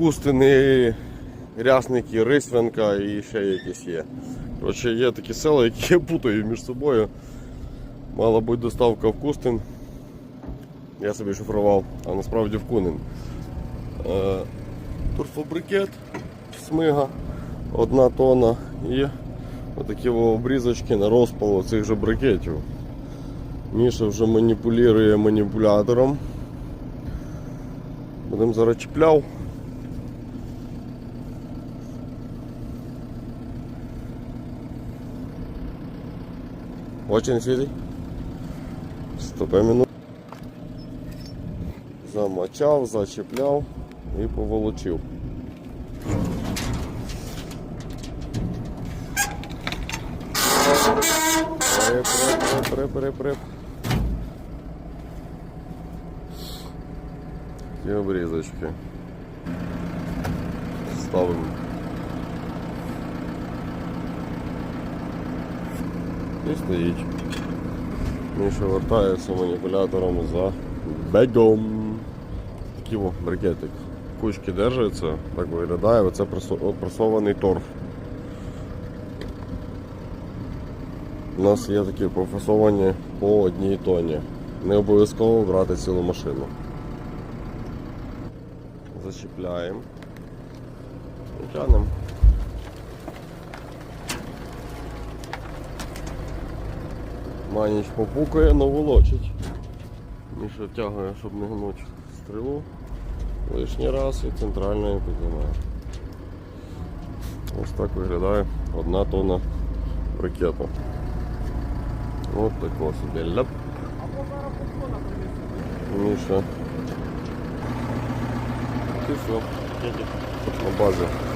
Кустини, Рясники, Рисвянка і ще якісь є. Коротше, є такі села, які я путаю між собою. Мала бути доставка в Кустин. Я собі шифрував, а насправді в Кунин. Е, турфабрикет, смига, одна тонна і отакі обрізочки на розпал цих же брикетів. Міша вже маніпулює маніпулятором. Будемо зараз чіпляв. Очень світлий. Стопе минут. Замочав, зачіпляв і поволочив. Прип, прип, прип, прип, прип. Ті обрізочки. Ставимо. І стоїть. Міша вертається маніпулятором за бегом. Такий о, брикетик. Кучки держаться, так виглядає, оце пресо- пресований торф. У нас є такі профасовані по одній тоні. Не обов'язково брати цілу машину. Зачіпляємо і тянемо. Маніч попукає, но волочить. Міша тягає, щоб не гнути стрілу. Лишній раз і центральною піднімає. Ось так виглядає одна тонна брикету. Ось такого собі ляп. Міша. І все. На базі.